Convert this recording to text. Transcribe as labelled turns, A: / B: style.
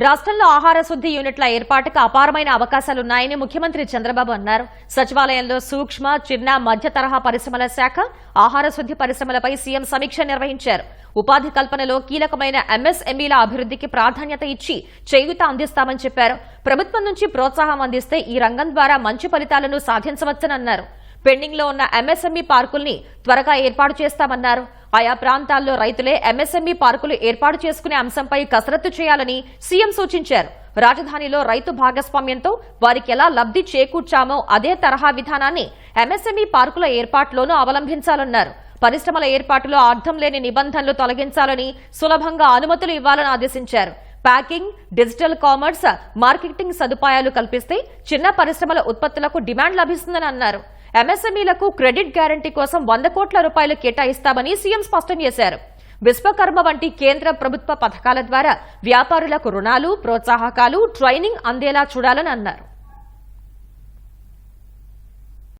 A: రాష్ట్రంలో ఆహార శుద్ధి యూనిట్ల ఏర్పాటుకు అపారమైన అవకాశాలున్నాయని ముఖ్యమంత్రి చంద్రబాబు అన్నారు. సచివాలయంలో సూక్ష్మ చిన్న మధ్య తరహా పరిశ్రమల శాఖ ఆహార శుద్ధి పరిశ్రమలపై సీఎం సమీక్ష నిర్వహించారు. ఉపాధి కల్పనలో కీలకమైన ఎంఎస్ఎంఈల అభివృద్ధికి ప్రాధాన్యత ఇచ్చి చేయూత అందిస్తామని చెప్పారు. ప్రభుత్వం నుంచి ప్రోత్సాహం అందిస్తే ఈ రంగం ద్వారా మంచి ఫలితాలను సాధించవచ్చని అన్నారు లో ఉన్న ఎంఎస్ఎంఈ పార్కుల్ని త్వరగా ఏర్పాటు చేస్తామన్నారు. ఆయా ప్రాంతాల్లో రైతులే ఎంఎస్ఎంఈ పార్కులు ఏర్పాటు చేసుకునే అంశంపై కసరత్తు చేయాలని సీఎం సూచించారు. రాజధానిలో రైతు భాగస్వామ్యంతో వారికి ఎలా లబ్ధి చేకూర్చామో అదే తరహా విధానాన్ని ఎంఎస్ఎంఈ పార్కుల ఏర్పాటులోనూ అవలంబించాలన్నారు. పరిశ్రమల ఏర్పాటులో అర్థం లేని నిబంధనలు తొలగించాలని సులభంగా అనుమతులు ఇవ్వాలని ఆదేశించారు. ప్యాకింగ్ డిజిటల్ కామర్స్ మార్కెటింగ్ సదుపాయాలు కల్పిస్తే చిన్న పరిశ్రమల ఉత్పత్తులకు డిమాండ్ లభిస్తుందని అన్నారు. ఎంఎస్ఎంఈలకు క్రెడిట్ గ్యారంటీ కోసం వంద కోట్ల రూపాయలు కేటాయిస్తామని సీఎం స్పష్టం చేశారు. విశ్వకర్మ వంటి కేంద్ర ప్రభుత్వ పథకాల ద్వారా వ్యాపారులకు రుణాలు ప్రోత్సాహకాలు ట్రైనింగ్ అందేలా చూడాలని అన్నారు.